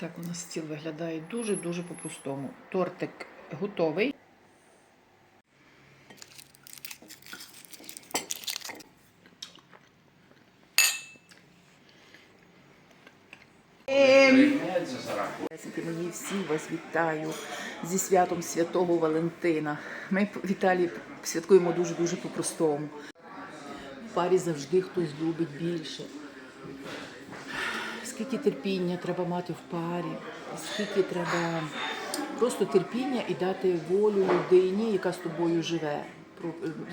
Так, у нас стіл виглядає дуже-дуже по-простому. Тортик готовий. Приймається за рахунок. Десяти мої всі вас вітаю зі святом Святого Валентина. Ми в Італії святкуємо дуже-дуже по-простому. В парі завжди хтось любить більше. Скільки терпіння треба мати в парі, скільки треба просто терпіння і дати волю людині, яка з тобою живе.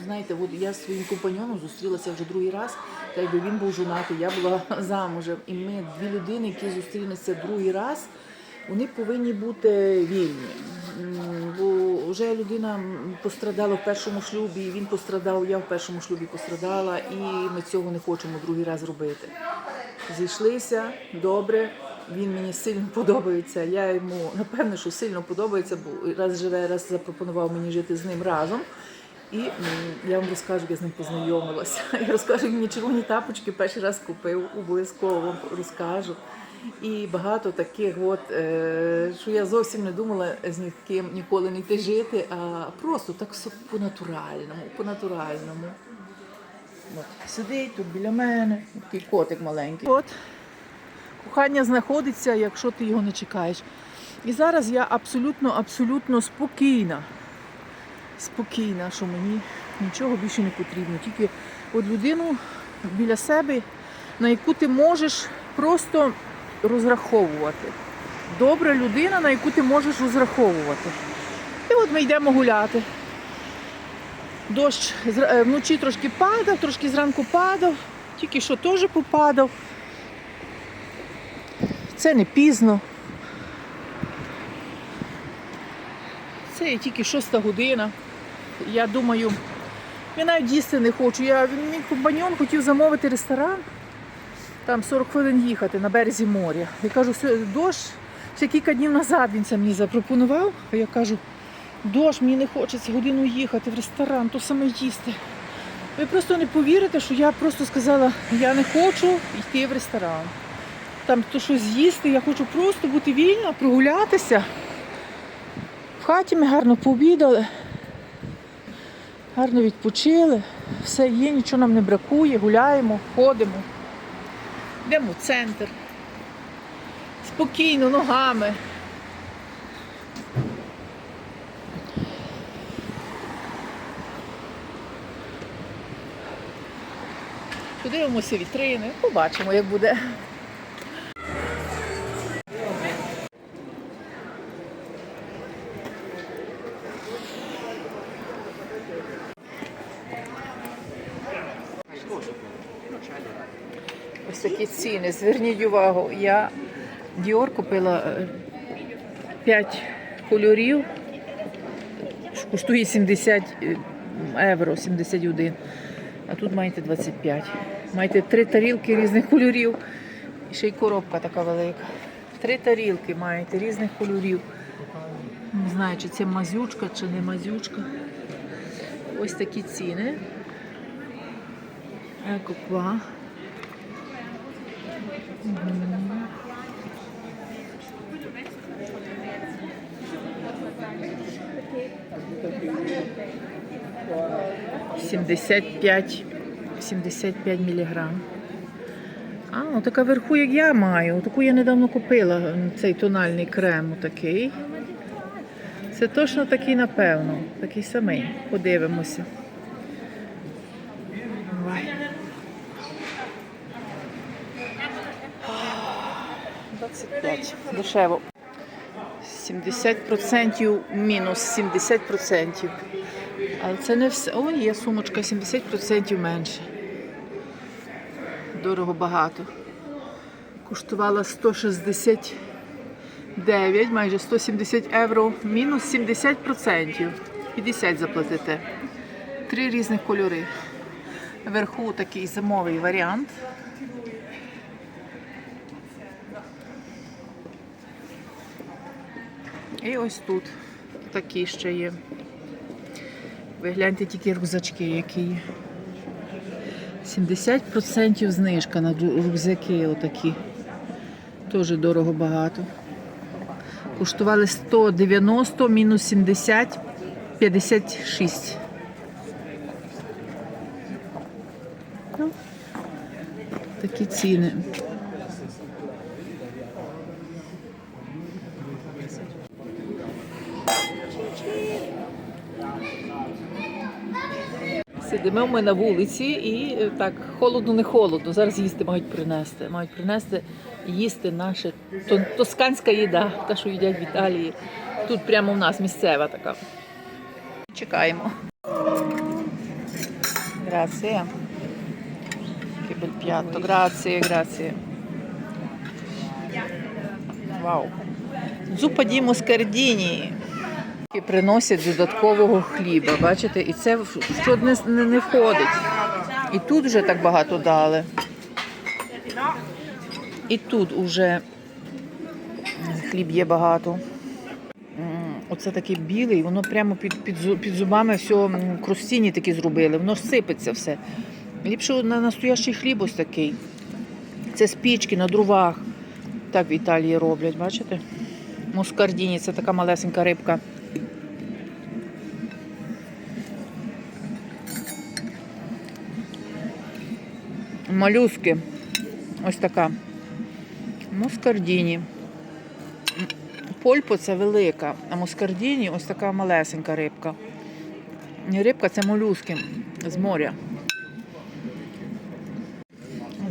Знаєте, от я з своїм компаньоном зустрілася вже другий раз, та якби він був жонатий, я була замужем. І ми дві людини, які зустрілися другий раз, вони повинні бути вільні. Бо вже людина пострадала в першому шлюбі, він пострадав, я в першому шлюбі пострадала, і ми цього не хочемо другий раз робити. Зійшлися добре. Він мені сильно подобається. Я йому напевно, що сильно подобається, бо раз живе, раз запропонував мені жити з ним разом. І я вам розкажу, я з ним познайомилася. Я розкажу, мені червоні тапочки перший раз купив, обов'язково вам розкажу. І багато таких, от, е, що я зовсім не думала з ніким ніколи не йти жити, а просто так все по-натуральному, по-натуральному. Сидить тут біля мене, такий котик маленький. От, кохання знаходиться, якщо ти його не чекаєш. І зараз я абсолютно, абсолютно спокійна. Спокійна, що мені нічого більше не потрібно. Тільки от людину біля себе, на яку ти можеш просто розраховувати. Добра людина, на яку ти можеш розраховувати. І от ми йдемо гуляти. Дощ е, вночі трошки падав, трошки зранку падав, тільки що теж попадав. Це не пізно. Це є тільки шоста година. Я думаю, я навіть їсти не хочу. Я, мій компаньон хотів замовити ресторан, там 40 хвилин їхати на березі моря. Я кажу, «Все, дощ, ще кілька днів назад він це мені запропонував. А я кажу, дощ, мені не хочеться годину їхати в ресторан, то саме їсти. Ви просто не повірите, що я просто сказала, я не хочу йти в ресторан. Там то щось з'їсти, я хочу просто бути вільна, прогулятися. В хаті ми гарно пообідали, гарно відпочили, все є, нічого нам не бракує, гуляємо, ходимо, йдемо в центр. Спокійно, ногами. Подивимося вітрини, побачимо, як буде. Ось такі ціни. Зверніть увагу, я Dior купила 5 кольорів, що коштує 70 євро, 71. А тут маєте 25. Маєте три тарілки різних кольорів. І ще й коробка така велика. Три тарілки маєте різних кольорів. Не знаю, чи це мазючка, чи не мазючка. Ось такі ціни. Екоква. Сімдесят п'ять 75 міліграм. А, ну така верху, як я маю. Таку я недавно купила, цей тональний крем такий. Це точно такий, напевно. Такий самий. Подивимося. Давай. 25. Дешево. 70% мінус 70%. Але це не все. О, є сумочка 70% менше. Дорого багато. Коштувала 169, майже 170 євро. Мінус 70%. 50 заплатите. Три різних кольори. Вверху такий зимовий варіант. І ось тут такі ще є. Ви гляньте тільки рюкзачки, які є. 70% знижка на рюкзаки отакі. Теж дорого багато. Коштували 190 мінус 70 56. Ну, Такі ціни. Сидимо ми на вулиці і е, так холодно, не холодно. Зараз їсти мають принести. Мають принести їсти наша то- тосканська їда, та, що їдять в Італії. Тут прямо в нас місцева така. Чекаємо. Bel piatto, grazie, grazie. Вау. Зупа ді москардіні. І приносять додаткового хліба, бачите, і це що не, не, не входить. І тут вже так багато дали. І тут уже хліб є багато. Оце такий білий, воно прямо під, під, під зубами все крустіні такі зробили, воно сипеться все. Ліпше на настоящий хліб ось такий. Це спічки на дровах. Так в Італії роблять, бачите? Мускардіні це така малесенька рибка. Малюски. Ось така. Мускардіні. Польпо це велика, а мускардіні ось така малесенька рибка. Рибка це молюски з моря.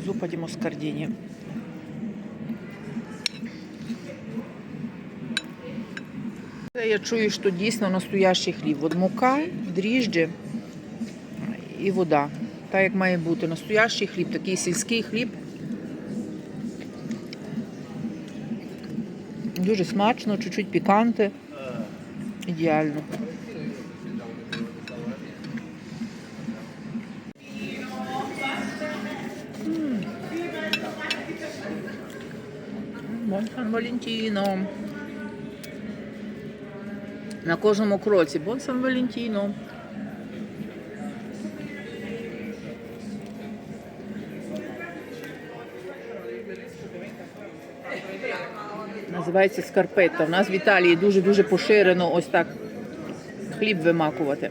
Зупа ді мускардіні. Я чую, що дійсно настоящий хліб. От мука, дріжджі і вода. Так як має бути. Настоящий хліб, такий сільський хліб. Дуже смачно, чуть-чуть піканте. Ідеально. Бон Сан Валентіно. На кожному кроці. Бон Сан Валентіно. Називається скарпетта. У нас в Італії дуже-дуже поширено ось так хліб вимакувати.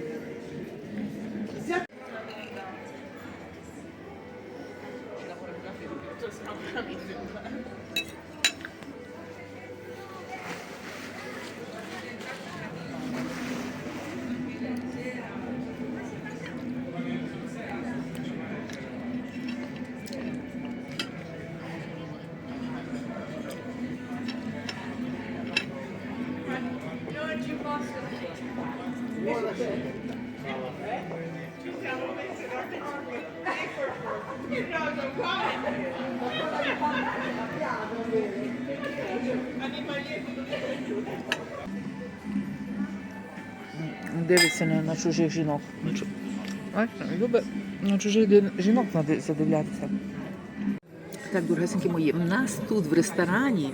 Дивиться на, на чужих жінок. Любить на чужих жінок задивлятися. Так, дорогесенькі мої, в нас тут в ресторані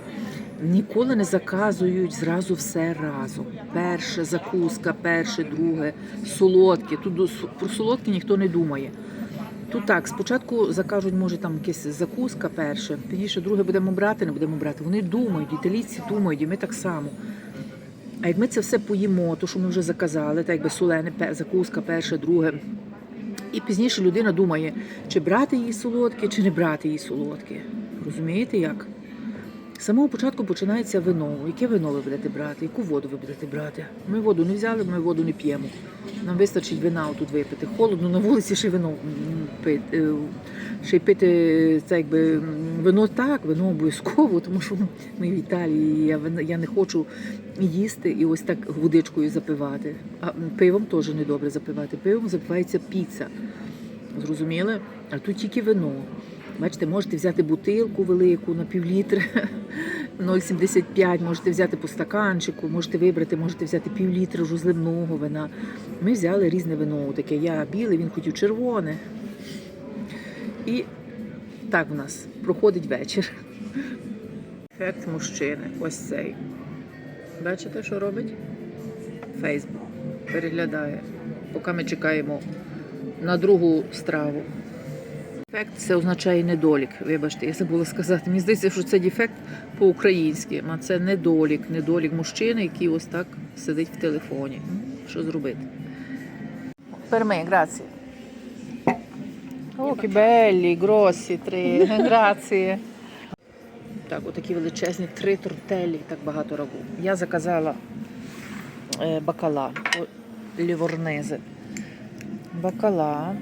ніколи не заказують зразу все разом. Перше закуска, перше, друге, солодке. Тут про солодке ніхто не думає. Тут так, спочатку закажуть, може, там якась закуска перше, пізніше друге будемо брати, не будемо брати. Вони думають, італійці думають, і ми так само. А як ми це все поїмо, то що ми вже заказали, так якби солене закуска, перше, друге. І пізніше людина думає, чи брати їй солодке, чи не брати їй солодке. Розумієте як? Самого початку починається вино. Яке вино ви будете брати? Яку воду ви будете брати? Ми воду не взяли, ми воду не п'ємо. Нам вистачить вина тут випити. Холодно на вулиці ще вино пити. е, Ще й пити це якби вино так, вино обов'язково, тому що ми в Італії. Я, я не хочу їсти і ось так водичкою запивати. А пивом теж не добре запивати. Пивом запивається піца. Зрозуміли? А тут тільки вино. Бачите, можете взяти бутилку велику на півлітри 0,75, можете взяти по стаканчику, можете вибрати, можете взяти півлітри розливного вина. Ми взяли різне вино. Таке я біле, він хотів червоне. І так в нас проходить вечір. Ефект мужчини. Ось цей. Бачите, що робить? Фейсбук. Переглядає, поки ми чекаємо на другу страву. Дефект це означає недолік. Вибачте, я забула сказати. Мені здається, що це дефект по-українськи, а це недолік, недолік мужчини, який ось так сидить в телефоні. Ну, Що зробити? Grazie. Oh, che belli, grossi, tre. Grazie. Так, отакі величезні три тортелі, так багато рагу. Я заказала е, бакала, о, ліворнезе. Бакала.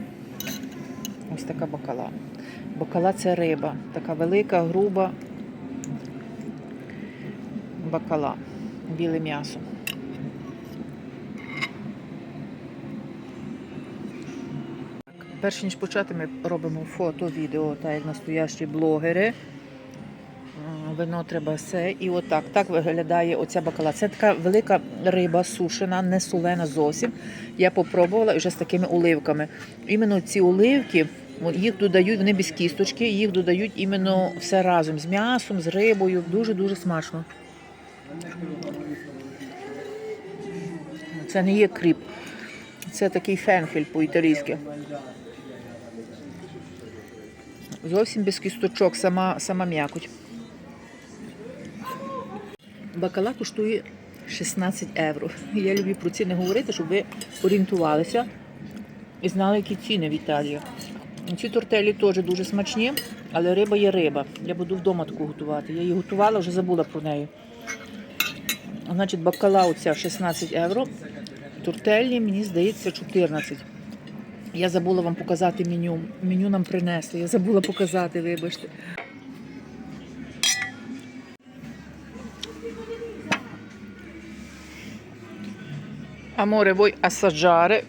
Ось така бакала. Бакала це риба. Така велика, груба бакала. Біле м'ясо. Перш ніж почати, ми робимо фото, відео, та як настоящі блогери. Вино треба все. І отак. Так виглядає оця бакала. Це така велика риба сушена, не солена зовсім. Я попробувала вже з такими оливками. Іменно ці оливки, їх додають, вони без кісточки, їх додають іменно все разом з м'ясом, з рибою. Дуже-дуже смачно. Це не є кріп. Це такий фенхель по-італійськи. Зовсім без кісточок, сама, сама м'якоть. Бакала коштує 16 євро. Я люблю про ціни говорити, щоб ви орієнтувалися і знали, які ціни в Італії. Ці тортелі теж дуже смачні, але риба є риба. Я буду вдома таку готувати. Я її готувала, вже забула про неї. Значить, бакала оця 16 євро. Тортелі, мені здається, 14. Я забула вам показати меню. Меню нам принесли. Я забула показати, вибачте. Аморе, вой асаджари.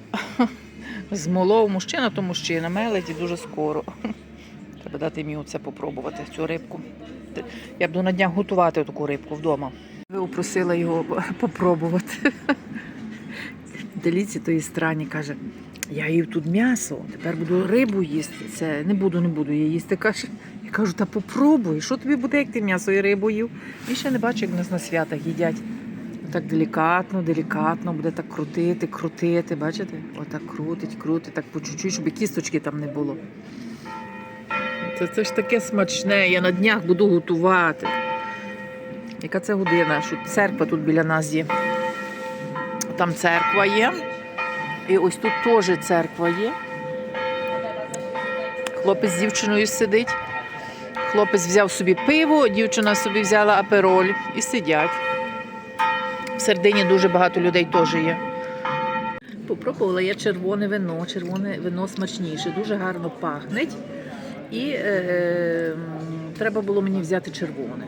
Змолов мужчина, то мужчина. Мелить і дуже скоро. Треба дати мені оце попробувати, цю рибку. Я буду на днях готувати таку рибку вдома. Ви просила його попробувати. Деліці тої страні каже, я їв тут м'ясо, тепер буду рибу їсти. Це не буду, не буду я їсти. Каже, я кажу, та попробуй, що тобі буде, як ти м'ясо і рибу їв? Він ще не бачив, як нас на святах їдять. Так делікатно, делікатно, буде так крутити, крутити. Бачите? Отак крутить, крутить, так по чуть-чуть, щоб кісточки там не було. Це, це ж таке смачне, я на днях буду готувати. Яка це година? Що церква тут біля нас є. Там церква є. І ось тут теж церква є. Хлопець з дівчиною сидить. Хлопець взяв собі пиво, дівчина собі взяла апероль і сидять. В середині дуже багато людей теж є. Попробувала я червоне вино. Червоне вино смачніше, дуже гарно пахне. І е, м, треба було мені взяти червоне.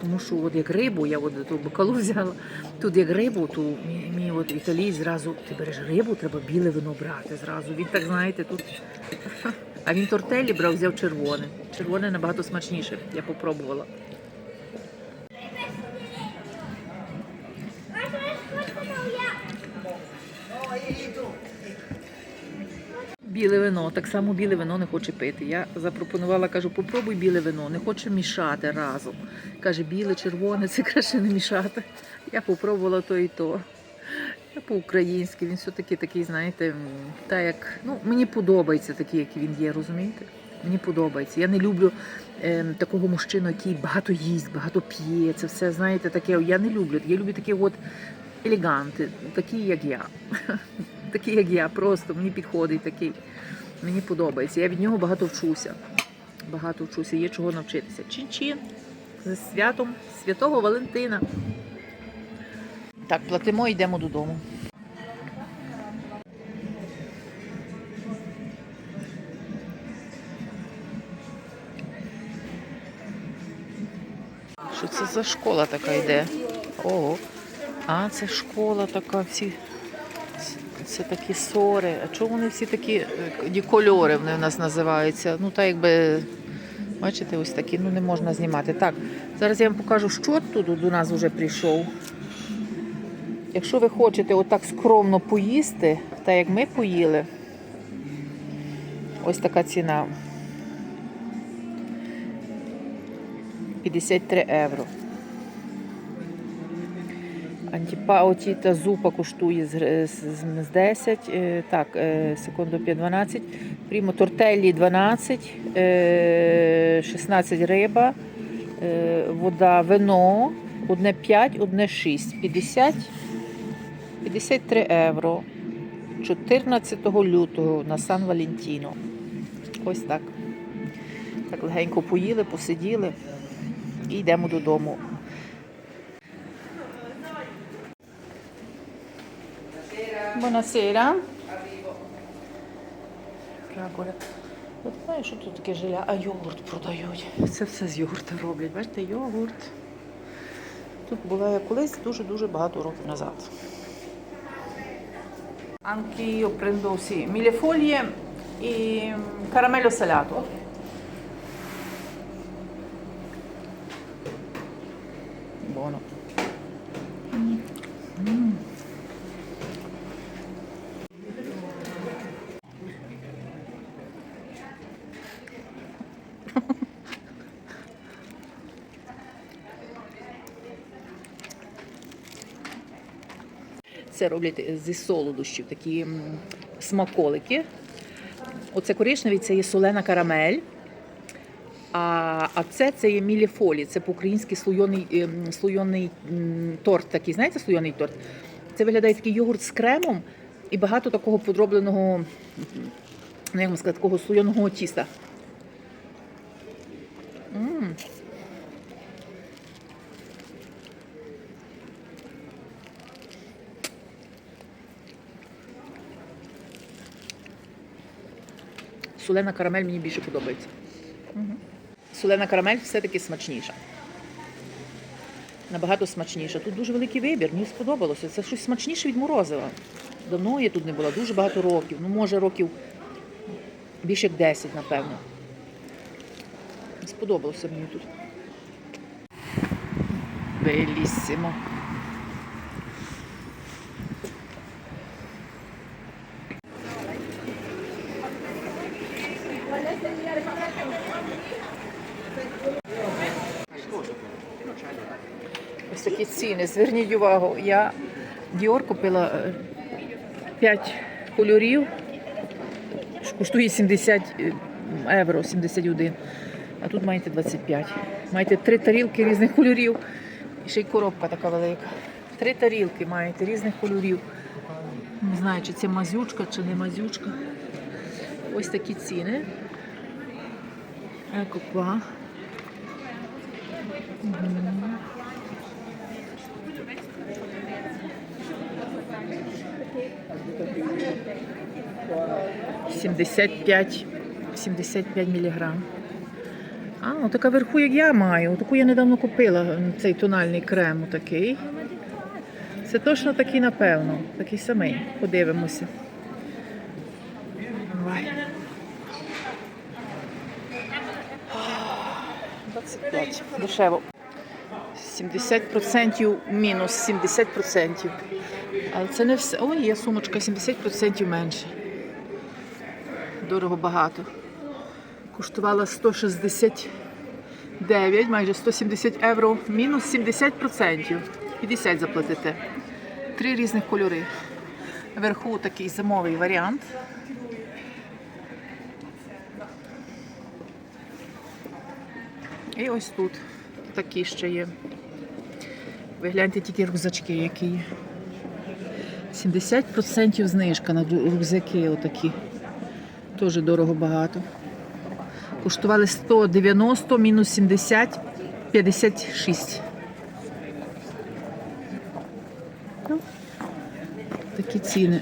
Тому що от як рибу, я от ту бокалу взяла, тут як рибу, то мій, мій от італій зразу, ти береш рибу, треба біле вино брати зразу. Він так, знаєте, тут. А він тортелі брав, взяв червоне. Червоне набагато смачніше, я попробувала. Біле вино, так само біле вино не хоче пити. Я запропонувала, кажу, попробуй біле вино, не хоче мішати разом. Каже, біле, червоне, це краще не мішати. Я попробувала то і то. Я по-українськи, він все-таки такий, знаєте, та як, ну, мені подобається такий, який він є, розумієте? Мені подобається. Я не люблю ем, такого мужчину, який багато їсть, багато п'є. Це все, знаєте, таке. Я не люблю. Я люблю такі от елеганти, такі, як я. Такі, як я, просто мені підходить такий. Мені подобається. Я від нього багато вчуся. Багато вчуся, є чого навчитися. Чин-чин з святом Святого Валентина. Так, платимо, йдемо додому. Що це за школа така йде? Ого. А, це школа така, всі. Це такі сори. А чому вони всі такі е, кольори вони в нас називаються? Ну, так якби, бачите, ось такі, ну не можна знімати. Так, зараз я вам покажу, що тут до нас вже прийшов. Якщо ви хочете отак скромно поїсти, так як ми поїли, ось така ціна. 53 євро. Антіпауті та зупа коштує з, з, з- з 10, е, так, е, секунду 5, 12. Прімо тортеллі 12, е, 16 риба, е, вода, вино, одне 5, одне 6, 50, 53 євро. 14 лютого на Сан Валентіно. Ось так. Так легенько поїли, посиділи і йдемо додому. Buonasera. Фраголя. От знаєш, що тут таке жиля, а йогурт продають. Це все з йогурта роблять. Бачите, йогурт. Тут була я колись дуже-дуже багато років назад. Anche io prendo sì, mille foglie e caramello salato. Buono. Це роблять зі солодощів, такі смаколики. Оце коричневий це є солена карамель. А, а це, це є міліфолі, це по-українськи слойоний, ем, слойоний торт. Такий, знаєте, слойоний торт? Це виглядає такий йогурт з кремом і багато такого подробленого, ну, як можна сказати, такого слойоного тіста. Солена карамель мені більше подобається. Солена карамель все-таки смачніша. Набагато смачніша. Тут дуже великий вибір, мені сподобалося. Це щось смачніше від морозива. Давно я тут не була, дуже багато років. Ну, може, років більше як 10, напевно. Сподобалося мені тут. Белісімо. Такі ціни. Зверніть увагу, я Діор купила 5 кольорів, коштує 70 євро, 71. А тут маєте 25. Маєте три тарілки різних кольорів. І ще й коробка така велика. Три тарілки маєте різних кольорів. Не знаю, чи це мазючка, чи не мазючка. Ось такі ціни. Екопа. Мгм. 75, 75 міліграм. А, ну така верху, як я маю. Таку я недавно купила, цей тональний крем такий. Це точно такий, напевно. Такий самий. Подивимося. Давай. 25. Дешево. 70% мінус 70%. Але це не все. Ой, є сумочка 70% менше. Дорого багато. Коштувала 169, майже 170 євро. Мінус 70%. 50 заплатите. Три різних кольори. Вверху такий зимовий варіант. І ось тут такі ще є. Ви гляньте тільки рюкзачки, які є. 70% знижка на рюкзаки отакі. Теж дорого багато. Коштували 190, мінус 70, 56. Ну, такі ціни.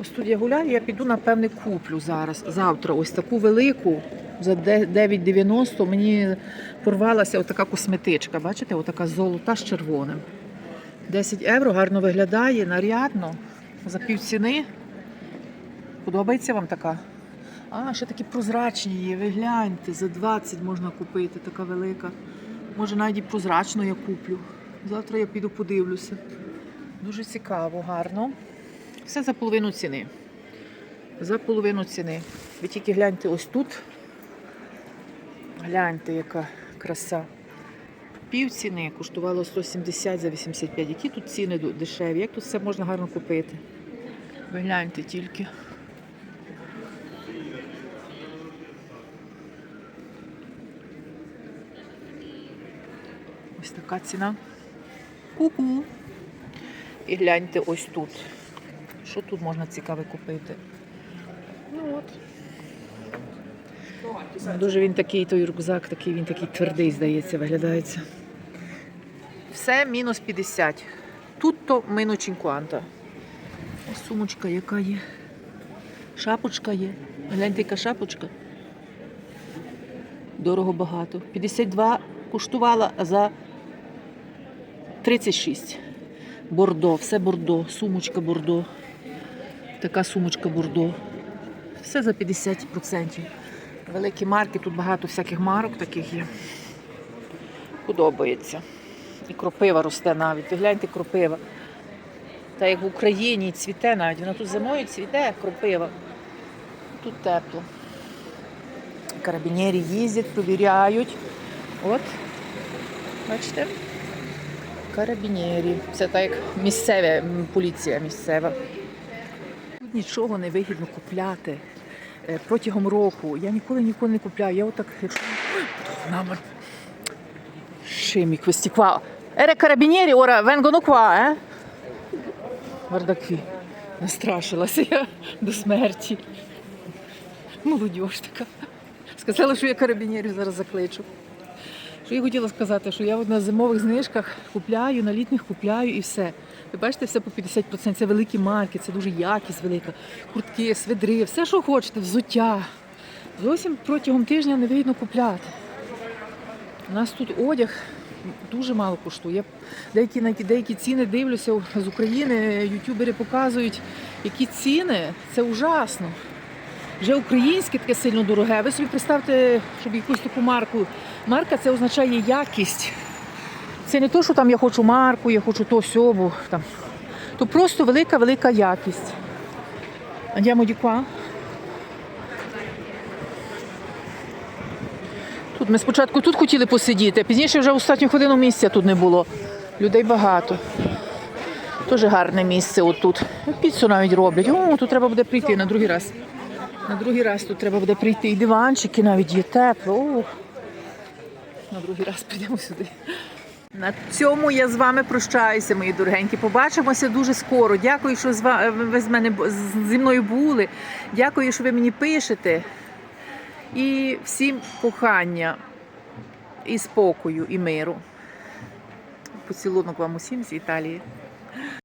Ось тут я гуляю, я піду, напевне, куплю зараз, завтра ось таку велику за 9,90 мені порвалася отака косметичка. Бачите, отака золота з червоним. 10 євро, гарно виглядає, нарядно. За півціни. Подобається вам така? А, ще такі прозрачні є. Ви гляньте, за 20 можна купити, така велика. Може, навіть і прозрачну я куплю. Завтра я піду подивлюся. Дуже цікаво, гарно. Все за половину ціни. За половину ціни. Ви тільки гляньте ось тут. Гляньте, яка краса. Пів ціни коштувало 170 за 85. Які тут ціни дешеві? Як тут все можна гарно купити? Ви гляньте тільки. Ось така ціна. Ку-ку. І гляньте ось тут. Що тут можна цікаве купити? Ну от. Дуже він такий, той рюкзак, такий, він такий твердий, здається, виглядається. Все мінус 50. Тут то meno 50. Ось сумочка, яка є. Шапочка є. Гляньте, яка шапочка. Дорого багато. 52 коштувала за 36. Бордо, все бордо, сумочка бордо. Така сумочка бордо. Все за 50%. Великі марки, тут багато всяких марок таких є. Подобається. І кропива росте навіть. Ви гляньте кропива. Та як в Україні цвіте навіть. Вона тут зимою цвіте кропива. Тут тепло. Карабінєрі їздять, провіряють. От. Бачите? Карабінєрі. Це так як місцева поліція місцева. Тут нічого не вигідно купляти е, протягом року. Я ніколи ніколи не купляю. Я отак, якщо Намер. Ora vengono qua, eh? Guarda qui. Настрашилася я до смерті. Молодіж така. Сказала, що я карабінерів зараз закличу. Що я хотіла сказати, що я от на зимових знижках купляю, на літніх купляю і все. Ви бачите, все по 50%. Це великі марки, це дуже якість велика. Куртки, свидри, все, що хочете, взуття. Зовсім протягом тижня не вигідно купляти. У нас тут одяг дуже мало коштує. Деякі, на деякі ціни дивлюся з України, ютубери показують, які ціни. Це ужасно. Вже українське таке сильно дороге. Ви собі представте, щоб якусь таку марку. Марка це означає якість. Це не то, що там я хочу марку, я хочу то сьобу. Там. То просто велика-велика якість. Andiamo di. Тут ми спочатку тут хотіли посидіти, а пізніше вже останню годину місця тут не було. Людей багато. Дуже гарне місце отут. Піцу навіть роблять. О, тут треба буде прийти на другий раз. На другий раз тут треба буде прийти. І диванчики навіть є тепло. О, на другий раз прийдемо сюди. На цьому я з вами прощаюся, мої дорогенькі. Побачимося дуже скоро. Дякую, що ви з мене зі мною були. Дякую, що ви мені пишете. І всім кохання, і спокою, і миру. Поцілунок вам усім з Італії.